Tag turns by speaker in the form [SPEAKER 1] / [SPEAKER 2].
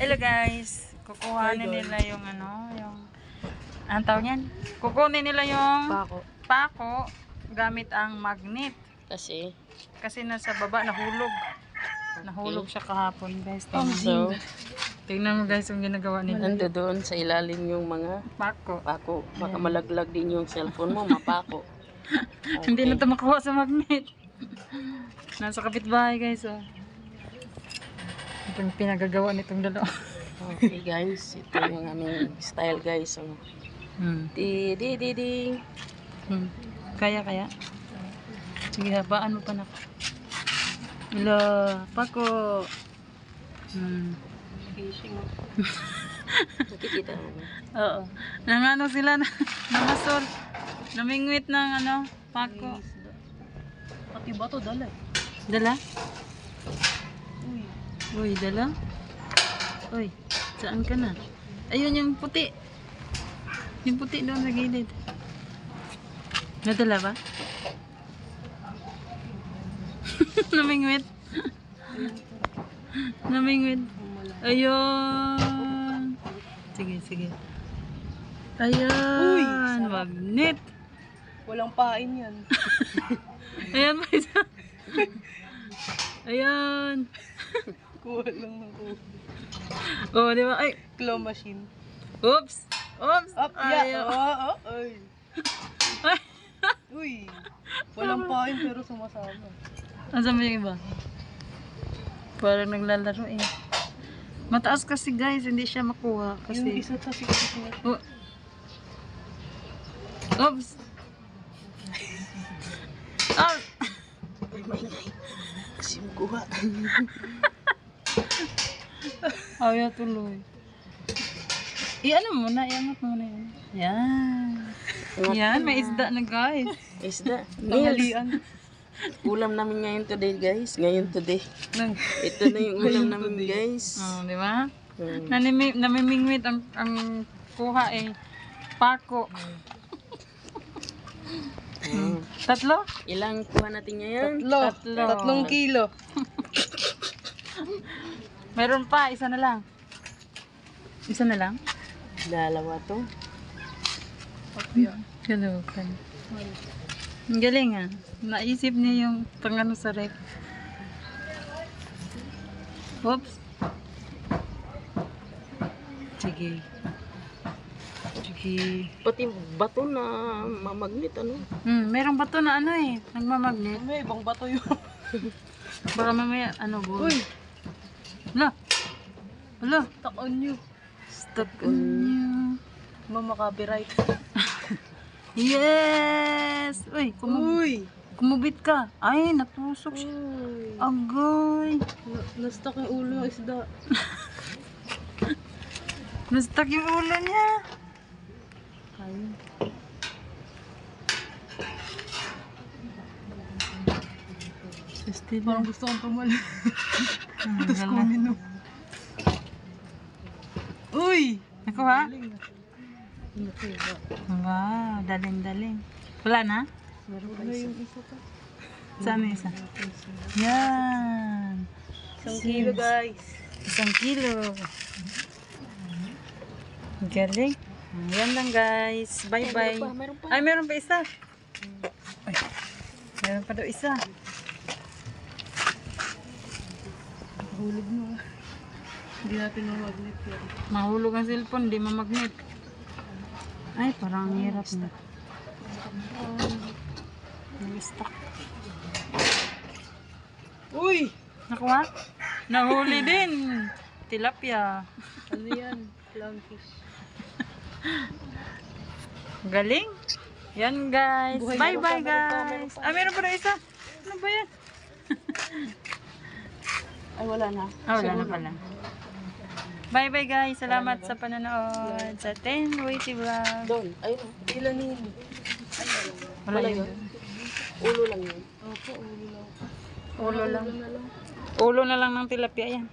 [SPEAKER 1] Hello guys, kukuhanin nila yung ano, yung anong tawag niyan? Kukunin nila yung
[SPEAKER 2] Pako.
[SPEAKER 1] pako gamit ang magnet
[SPEAKER 2] Kasi,
[SPEAKER 1] kasi nasa baba nahulog. Nahulog siya kahapon guys.
[SPEAKER 2] so,
[SPEAKER 1] Tingnan, tingnan mo guys yung ginagawa nila.
[SPEAKER 2] nando doon sa ilalim yung mga
[SPEAKER 1] Pako.
[SPEAKER 2] pako. Baka malaglag din yung cellphone mo, mapako.
[SPEAKER 1] Hindi na ito makuha sa magnet. Nasa kapitbahay guys oh. Ito yung pinagagawa nitong dalawa.
[SPEAKER 2] Okay guys, ito yung aming style guys. So,
[SPEAKER 1] Hmm.
[SPEAKER 2] di di di di.
[SPEAKER 1] Hmm. Kaya, kaya. Sige, habaan mo pa na. Hello, Pako. Hmm.
[SPEAKER 2] Nakikita mo.
[SPEAKER 1] Oo. Nangano sila na, namasol. Namingwit ng ano, Pako.
[SPEAKER 2] Pati ba to dala?
[SPEAKER 1] Dala? Uy, dala? Uy, saan ka na? Ayun yung puti. Yung puti doon sa gilid. Nadala ba? Namingwit. Namingwit. Ayun. Sige, sige. Ayun. Magnet.
[SPEAKER 2] Walang pain yan.
[SPEAKER 1] Ayan pa isa. Ayan.
[SPEAKER 2] Kuha lang ng kuha.
[SPEAKER 1] Oh, di ba? Ay,
[SPEAKER 2] Claw machine.
[SPEAKER 1] oops. Oops.
[SPEAKER 2] Up,
[SPEAKER 1] Ay,
[SPEAKER 2] yeah.
[SPEAKER 1] oh.
[SPEAKER 2] Oh, oh, ay. Uy. Walang pain pero sumasama.
[SPEAKER 1] Asan mo yung iba? Parang naglalaro eh. Mataas kasi guys, hindi siya makuha.
[SPEAKER 2] Yung
[SPEAKER 1] Kasi,
[SPEAKER 2] isa sa sikit na.
[SPEAKER 1] oh. Oops. Ah!
[SPEAKER 2] Kasi yung kuha.
[SPEAKER 1] Ayaw tuloy. I-ano mo na, iangat mo na yun. Yan. Yan, may isda na guys.
[SPEAKER 2] Isda. Tanghalian. Ulam namin ngayon today guys. Ngayon today.
[SPEAKER 1] Nang,
[SPEAKER 2] Ito na yung ulam namin guys.
[SPEAKER 1] oh, di ba?
[SPEAKER 2] Hmm.
[SPEAKER 1] Nanimi, namimingwit ang, ang kuha eh. Pako.
[SPEAKER 2] Hmm.
[SPEAKER 1] Tatlo?
[SPEAKER 2] Ilang kuha natin ngayon?
[SPEAKER 1] Tatlo. Tatlong
[SPEAKER 2] kilo.
[SPEAKER 1] Meron pa, isa na lang. Isa na lang?
[SPEAKER 2] Dalawa to.
[SPEAKER 1] Kalokan. Ang galing ah. Naisip niya yung pangano sa rep. Oops. Sige. Sige.
[SPEAKER 2] Pati bato na mamagnet ano.
[SPEAKER 1] Hmm, merong bato na ano eh. Nagmamagnet.
[SPEAKER 2] May ibang bato yun.
[SPEAKER 1] Baka mamaya ano bo.
[SPEAKER 2] Uy,
[SPEAKER 1] Hala. Hala.
[SPEAKER 2] stuck on you.
[SPEAKER 1] Stuck on you.
[SPEAKER 2] Mama copyright.
[SPEAKER 1] Yes! Uy, kumu
[SPEAKER 2] Uy.
[SPEAKER 1] kumubit ka. Ay, natusok siya.
[SPEAKER 2] Uy.
[SPEAKER 1] Agoy.
[SPEAKER 2] Na, na-stuck yung ulo ng isda.
[SPEAKER 1] Nastak yung ulo niya.
[SPEAKER 2] Ayun.
[SPEAKER 1] Still.
[SPEAKER 2] Parang gusto kong tumali.
[SPEAKER 1] Tapos
[SPEAKER 2] Kumino. Uy!
[SPEAKER 1] Nakuha? Wow, daling-daling. Wala na?
[SPEAKER 2] Meron na yung isa pa.
[SPEAKER 1] Saan yung isa? Yan.
[SPEAKER 2] Isang kilo guys.
[SPEAKER 1] Isang kilo. Galing. Yan lang guys.
[SPEAKER 2] Pa, meron pa.
[SPEAKER 1] Ay, meron pa isa. Ay, meron pa daw isa.
[SPEAKER 2] Hulog mo. Hindi natin mamagnet yan.
[SPEAKER 1] Mahulog ang cellphone, di mamagnet. Ay, parang ang hirap na. Stuck.
[SPEAKER 2] Uy!
[SPEAKER 1] Nakuha? Nahuli din. Tilapia.
[SPEAKER 2] Ano yan? Clownfish.
[SPEAKER 1] Galing. Yan guys.
[SPEAKER 2] Buhay,
[SPEAKER 1] Bye
[SPEAKER 2] meron pa,
[SPEAKER 1] bye
[SPEAKER 2] meron pa, meron
[SPEAKER 1] guys. Ah, meron pa na isa. Ano ba yan?
[SPEAKER 2] Ay, wala na.
[SPEAKER 1] Ah, wala na pala. Bye bye guys. Salamat sa panonood sa 10 Witty Vlog.
[SPEAKER 2] Doon. Ayun. Ilan yun?
[SPEAKER 1] Wala
[SPEAKER 2] Wala
[SPEAKER 1] yun.
[SPEAKER 2] Ulo lang yun. Opo, ulo lang.
[SPEAKER 1] Ulo
[SPEAKER 2] lang.
[SPEAKER 1] Ulo na lang ng tilapia yan.